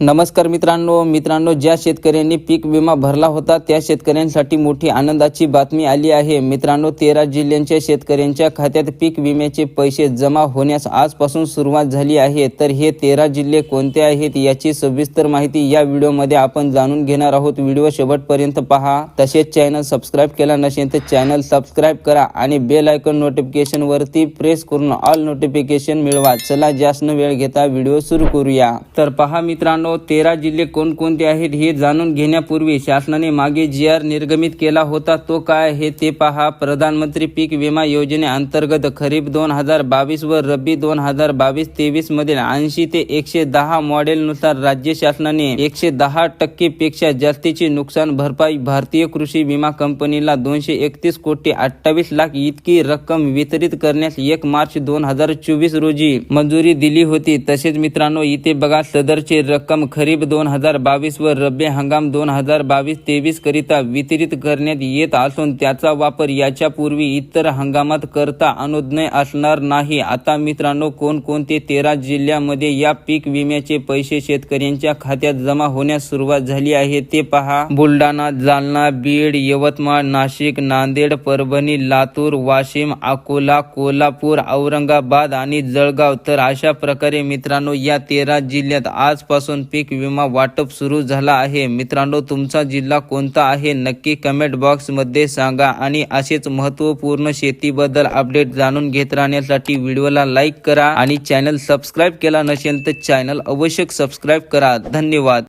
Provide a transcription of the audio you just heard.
नमस्कार मित्रांनो मित्रांनो ज्या शेतकऱ्यांनी पीक विमा भरला होता त्या शेतकऱ्यांसाठी मोठी आनंदाची बातमी आली आहे. मित्रांनो तेरा जिल्ह्यांच्या शेतकऱ्यांच्या खात्यात पीक विम्याचे पैसे जमा होण्यास आजपासून सुरुवात झाली आहे. तर हे तेरा जिल्हे कोणते आहेत याची सविस्तर माहिती या व्हिडिओमध्ये आपण जाणून घेणार आहोत. व्हिडिओ शेवटपर्यंत पहा. तसेच चॅनल सबस्क्राईब केला नसेल तर चॅनल सबस्क्राईब करा आणि बेल आयकॉन नोटिफिकेशनवरती प्रेस करून ऑल नोटिफिकेशन मिळवा. चला जास्त न वेळ घेता व्हिडिओ सुरू करूया. तर पहा मित्रांनो तेरा जिल्हे कोणकोणते आहेत हे जाणून घेण्यापूर्वी शासनाने मागे जी आर निर्गमित केला होता तो काय हे ते पहा. प्रधानमंत्री पीक विमा योजनेअंतर्गत खरीप दोन हजार बावीस व रब्बी दोन हजार बावीस तेवीस मधील ऐंशी ते एकशे दहा मॉडेलनुसार राज्य शासनाने एकशे दहा टक्के पेक्षा जास्तीची नुकसान भरपाई भारतीय कृषी विमा कंपनीला दोनशे एकतीस कोटी अठ्ठावीस लाख इतकी रक्कम वितरित करण्यास एक मार्च दोन हजार चोवीस रोजी मंजुरी दिली होती. तसेच मित्रांनो इथे बघा सदरची रक्कम खरीप दोन हजार बावीस व रब्बी हंगाम दोन हजार बावीस तेवीस करिता वितरित करण्यात येत असून त्याचा वापर याच्यापूर्वी इतर हंगामात करता अनुज्ञेय असणार नाही. आता मित्रांनो कोणकोणते तेरा जिल्ह्यामध्ये या पीक विम्याचे पैसे शेतकऱ्यांच्या खात्यात जमा होण्यास सुरुवात झाली आहे ते पहा. बुलढाणा जालना बीड यवतमाळ नाशिक नांदेड परभणी लातूर वाशिम अकोला कोल्हापूर औरंगाबाद आणि जळगाव. तर अशा प्रकारे मित्रांनो या तेरा जिल्ह्यात आजपासून पीक विमा वाटप सुरू झाला आहे. मित्रांनो तुमचा जिल्हा कोणता आहे? नक्की कमेंट बॉक्समध्ये सांगा आणि असेच महत्त्वपूर्ण शेतीबद्दल अपडेट जाणून घेत राहण्यासाठी व्हिडिओला लाईक करा आणि चॅनल सबस्क्राईब केला नसेल तर चॅनल अवश्य सबस्क्राईब करा. धन्यवाद.